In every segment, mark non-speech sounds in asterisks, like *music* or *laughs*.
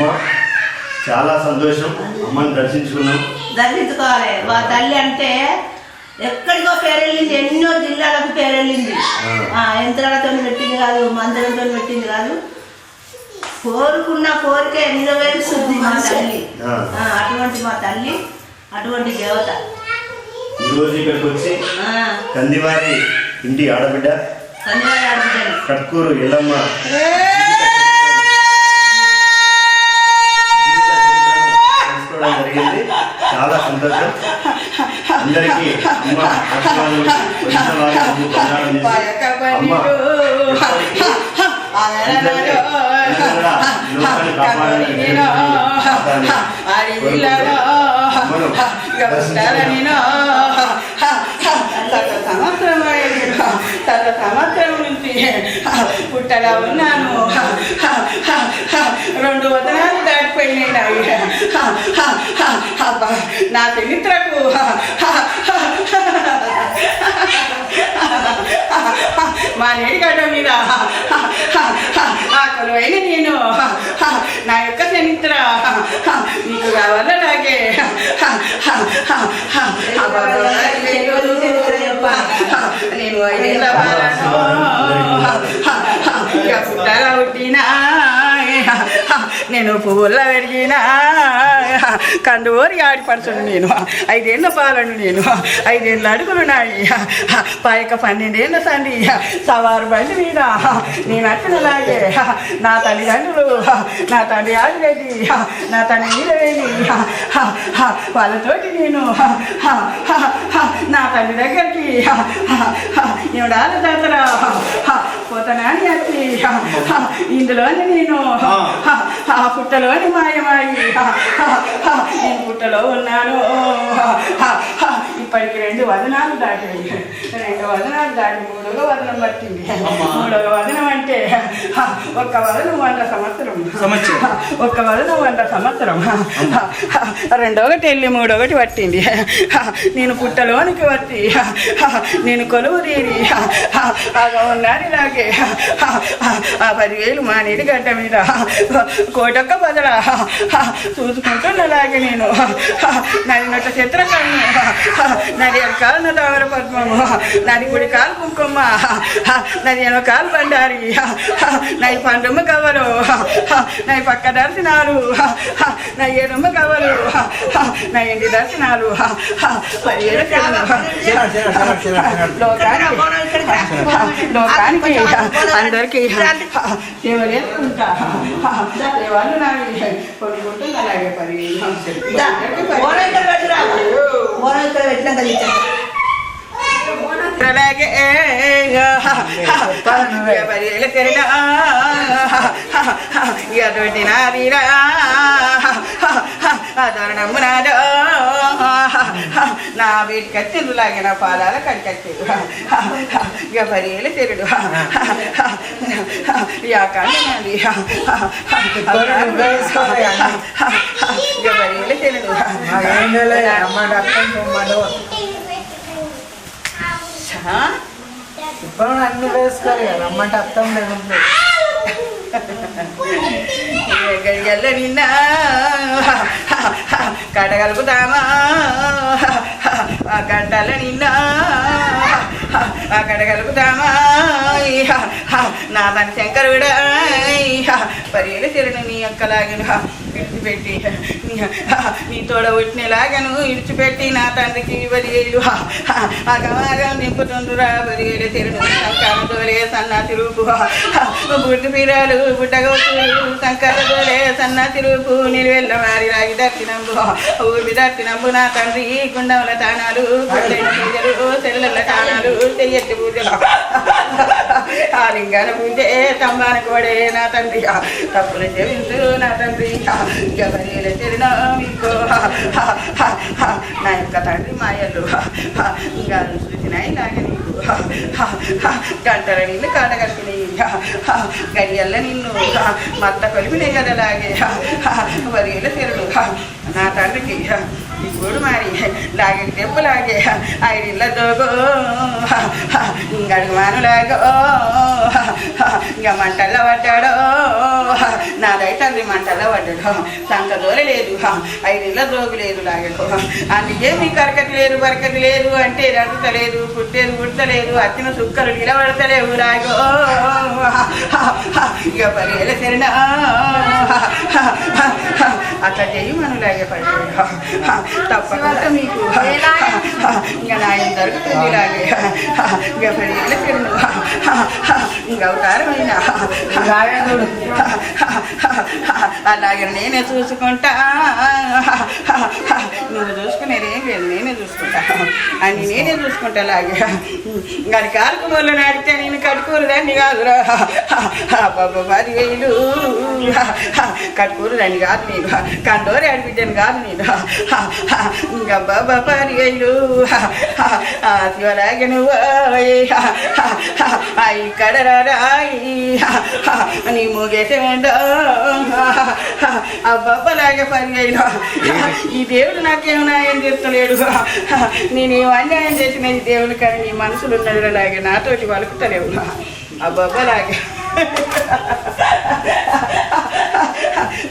అమ్మ చాలా సంతోషం. అమ్మని దర్శించుకున్నాం. దర్శించుకోవాలి. మా తల్లి అంటే ఎక్కడికో పేరెళ్ళింది ఎన్నో జిల్లాలకు పేరెళ్ళింది. ఆ. యంత్రాలతో పెట్టింది కాదు మంత్రంతో పెట్టింది కాదు. కోరుకున్న కోరికే నెరవేరుస్తుంది మా తల్లి. అటువంటి మా తల్లి అటువంటి దేవత. ఈరోజు ఇక్కడికి వచ్చి కందివారి ఇంటి ఆడబిడ్డ కన్యాడి ఆడబిడ్డని కట్కూరు ఎల్లమ్మ. సంతోషం అందరికీ అమ్మ ఆశీర్వాదం అమ్మ అందరూ లోకాన్ని కాపాడాలని. సంవత్సరం నుంచి పుట్టలా ఉన్నాను. రెండు వదనాలు దాటిపోయినాయి అబ్బా, నా చరిత్రకు మా నేడిగడ్డ మీద ఆ కొలువైన నేను నా యొక్క చరిత్ర నీకు కావాలా నాకే నేను పుట్టగా పుట్టినా నేను పువ్వుల్లో పెరిగినా కందువోరి ఆడిపడుచుడు నేను. ఐదేళ్ళ పాలను నేను. ఐదేళ్ళ అడుగులు నాయి. పాయక పన్నెండేళ్ళ సండి సవారు బండి మీద నేను అట్టినలాగే నా తల్లిదండ్రులు నా తండ్రి ఆదిరెడ్డి నా తండ్రి వీరవేణి వాళ్ళతోటి నేను నా తల్లి దగ్గరికి. ఎవడాల జాతర పోతనాని వచ్చి ఇందులోని నేను ఆ పుట్టలోని మాయమాయి నేను పుట్టలో ఉన్నాను ఇప్పటికి రెండు వదనాలు దాటాయి రెండు వదనాలు దాటి మూడవ వదనం పట్టింది మూడవ వదనం అంటే ఒక్క వదనం వంద సంవత్సరం. ఒక్క వదనం వంద సంవత్సరం రెండొకటి వెళ్ళి మూడొకటి పట్టింది నేను పుట్టలోనికి వచ్చి నేను కొలువు తీరి ఉన్నది నాకే ఆ పదివేలు మా నీటి గడ్డ మీద. కోటొక్క బదల. చూసుకుంటున్నలాగే నేను. నది నొట్ట చిత్రకన్ను నది కాలు తామర పద్మము. నది గుడి కాలు కుంకుమ. నది ఎనో కాలు బండారి. నది పండుమ కవరు. నది పక్క దర్శనాలు. నా ఎరుమ కవరు. నా ఇంటి దర్శనాలు. పదివేల లోకానికి. లోకానికి. అందరికీ కొనుక్కుంటుంది అలాగే తీసేస్తా. అలాగే పదివేల అదొరడమ్మునాదో నా వీటికి వచ్చింది లాగే నా పాలాల కడికచ్చేది ఇక పదివేల తెరుడు. యా కండి ఇక పదివేల తెరుడు ఇప్పుడు అన్ని వేసుకోరు కదా రమ్మంటే అర్థం *laughs* లేకుండా గడిగల్ల నిన్నా. కడగలుపుతామా? ఆ గంటల నిన్న. ఆ కడగలుపుతామా? నా తన శంకరుడా. పరియలు చెరును నీ అక్కలాగను పెట్టి. నీ తోడ పుట్టినలాగను ఇడిచిపెట్టి నా తండ్రికి బలియలు అగమాగం నింపుతుండురా బలిగేలు చెరును సంకారతోలే సన్న తిరుపు. బుడ్డి పిరాలు బుడ్డగోతులు సంకారతోలే సన్న తిరుపు. నిలువెళ్ళ వారి రాగి దర్శనంబు ఊరి దర్శనంబు నా తండ్రి. గుండముల తానాలు పూజలు తెల్లల తానాలు చెయ్యట్టి పూజలు. ఆ లింగాన పూజే తంబాన కోడే నా తండ్రి. తప్పులు చెవించు నా తండ్రి. గమనీల చెరిన නමිකෝ නයි කතාරි මයලු ගල් සුචිනයි නාගනිකෝ ගන්ටර නින්න කාඩගස්නේ ಗಡಿಯೆಲ್ಲ ನಿನ್ನು ಮತ್ತ ಕೊಲಿಬಿನೇ ಕದಲಾಗೆ ಬರಿಯಲ್ಲ ತೆರಳು ನಾಟಾಡಕ್ಕೆ గుడు మరి లాగే తెప్పు లాగే ఐడిల్ల దోగో గడుగు ఇంకా మంటల్లో పడ్డాడో. నాదై తండ్రి మంటల్లో పడ్డాడు. సంక దూర లేదు. ఐడిల్ల దోగు లేదు లాగడు అందుకే మీ కరకటి లేదు బరకటి లేదు అంటే రంగుతలేదు పుట్టేది పుట్టలేదు అచ్చిన సుక్కలు నిలబడతలేవు రాగో ఇక పదివేల శరణ. అట్లా చెయ్యి మనలాగే పడిపోయాడు తప్పకుండా. మీకు ఇంకా నాయం దొరుకుతుంది ఇలాగే ఇక పదివేల శరణ ఇంక అవతారమైన గాయకుడు అలాగే నేనే చూసుకుంటా. నువ్వు చూసుకునేది ఏం లేదు నేనే చూసుకుంటా. అని నేనే చూసుకుంటా అలాగే. అది కాలుకు మొదలు నాడితే నేను కట్టుకూరు దాన్ని కాదురా. బాబా పది వేలు. కట్టుకూరు దాన్ని కాదు నేను. కండోరి ఆడిపిడ్డాను కాదు నేను. ఇంకా బాబా పది వేలు. శివలాగే నువ్వు. ఇక్కడ రాయి నీ ముగేసే అబ్బాలాగే పని అయినా ఈ దేవుడు నాకేమైనా ఏం చేస్తలేడు నేనేం అన్యాయం చేసిన ఈ దేవుడు కానీ నీ మనసులు ఉన్నది అలాగే నాతోటి వలుకుతలేవు అబ్బాలాగే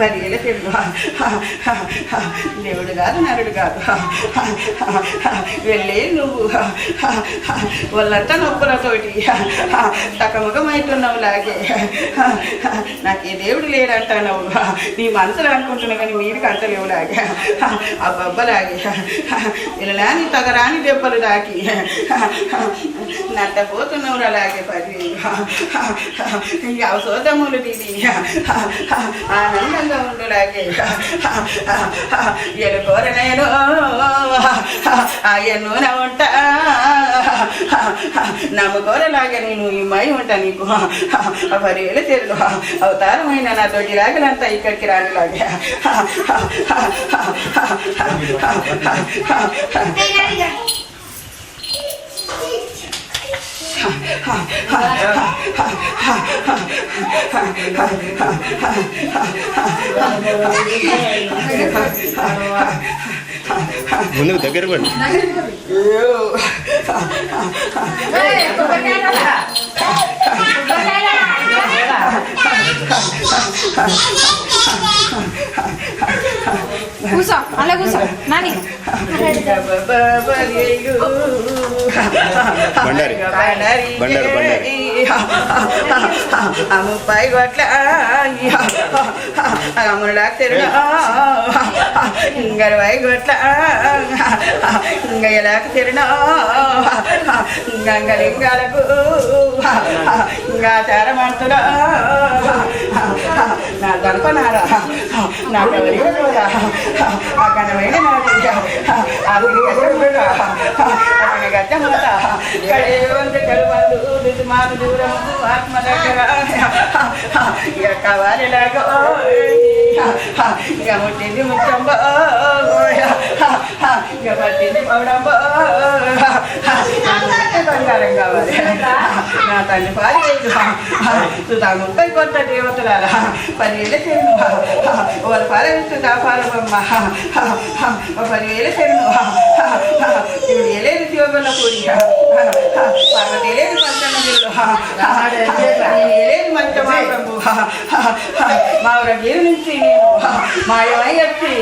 పదివేల పెళ్ళు దేవుడు కాదు నరుడు కాదు. వెళ్ళే నువ్వు. వాళ్ళంతా నొప్పులతోటి తకముఖమైతున్నావు లాగే. నాకు ఏ దేవుడు లేడంటావు నీ మనసులు అనుకుంటున్నావు కానీ మీరు కంటలేవు లాగే. ఆ బొబ్బలాగే ఇలా నీ తగరాని దెబ్బలు దాకి నట్టపోతున్నావు అలాగే పది. అవసోదములు దీని. ఆనందంగా ఉండులాగే ఎలుకోర నేను? ఆయన్ను నా ఉంటా? నమ్ముకోరలాగే నేను ఈ మై ఉంటా నీకు. పదివేలు తెలు అవతారమైన నా తోటి లాగలంతా ఇక్కడికి yeah. ముందుకు దగ్గర పడి కూర్చో అలా కూర్చో నాని బండారి. బండారు, బండారు. ముప్పై గొట్ల అమ్ములాక్తరు ఇంగరవై గొట్ల ఇంగ ఎలాక తిరునా గంగలింగాలకు ఇంకా చారమంతుడా నా గణపనారా నా కవరి ఆ కనమైన నాకు అది గడ్డ అతని గడ్డ దూరము ఆత్మ దగ్గర ఇక కావాలిలాగో ఇక ముట్టింది ముచ్చంబో ఇక పట్టింది పౌడంబో బంగారం కావాలి నా తల్లి పాలి సుధా కొంత కొత్త దేవతలారా పదివేల చెరును వాళ్ళ పాలవిస్తుందా పాలబొమ్మ పదివేల చెరును ఇప్పుడు ఏలేదు శివగొల్ల పూరి పార్వతి ఏలేదు పంచమ గిల్లు ఏలేదు మంచమాటము మా గిరి నుంచి నేను మాయమై వచ్చి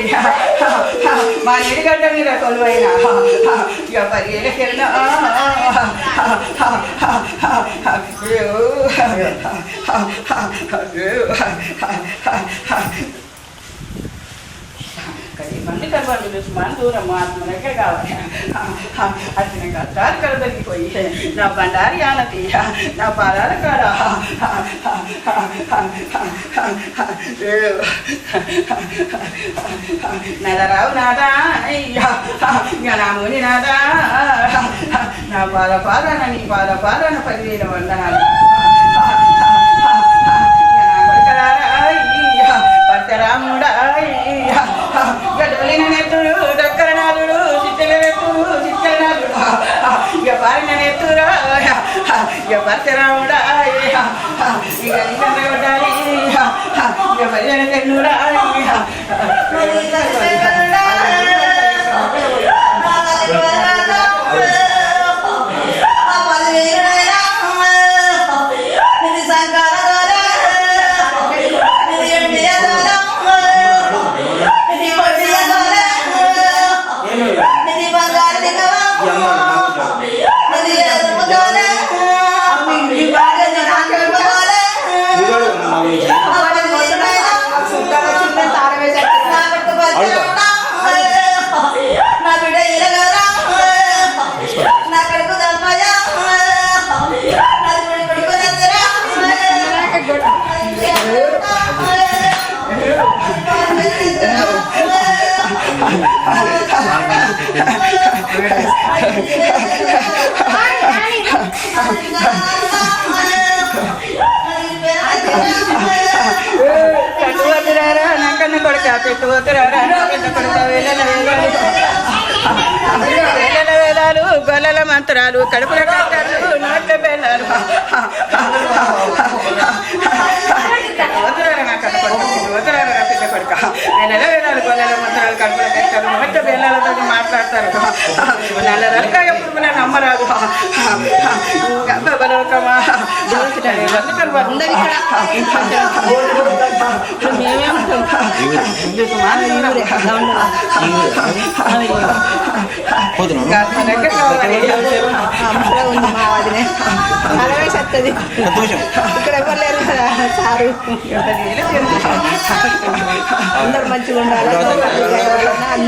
మా నిడిగడ్డ మీద కొలువైన. ఇక పదివేల చెరును మంది కలవాలి దుష్మాన్ దూరం ఆత్మ దగ్గర కావాలి? అతని కష్టాలు కలదగిపోయి నా బండారి ఆనతి నా పాదాల కాడ. నదరావు నాదా అయ్యా ఇక నా ముని నాదా. నా పాద పాదాన నీ పాద పాదాన పదివేల వందనాలు. ಬಾರಿ ನನ್ನ ಎತ್ತೂರ ಈಗ ಬರ್ತೀರ ನೋಡ ಈಗ ನೋಡಾರಿ ಈಗ ಬರೀ ನೂರ ಈಗ కట్టుపోతురారా నాకన్నా కొడుక పెట్టుపోతురారా పెద్ద కొడుక వేలల వేలాలు వేలల వేలాలు గొల్లల మంత్రాలు కడుపుల కట్టాలు ったね。నోట్ల బెల్లాలతో మాట్లాడతారు నల్ల రకాయ పురుగుల నమ్మరాదు. గబ్బలోకమా ఉండదు ఇక్కడ సత్తది ఎవరు లేరు కదా సారు అందరు మంచిగా ఉండాలి.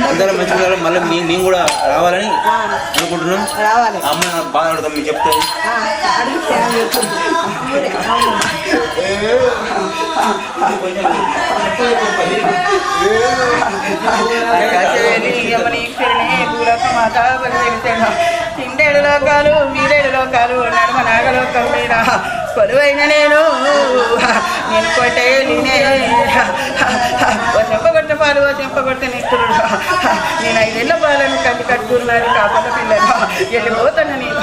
అందరం మంచిగా ఉండాలి. మళ్ళీ మీ- మేము కూడా రావాలని అనుకుంటున్నాం రావాలి అమ్మ బాగా అడుగుతాం. ఊరే, అవును. ఇండేడు లోకాలు మీరేడు లోకాలు నడుమ నాగలోకం మీద కొలువైన నేను. నేను కొట్టే నేనే. ఓ చెంపగొట్ట పాలు ఓ చెంపగొట్ట నిత్తుడు. నేను ఐదేళ్ళ బాలను కట్టి కట్టుకున్నాను కాపల పిల్లలు వెళ్ళిపోతాను నేను.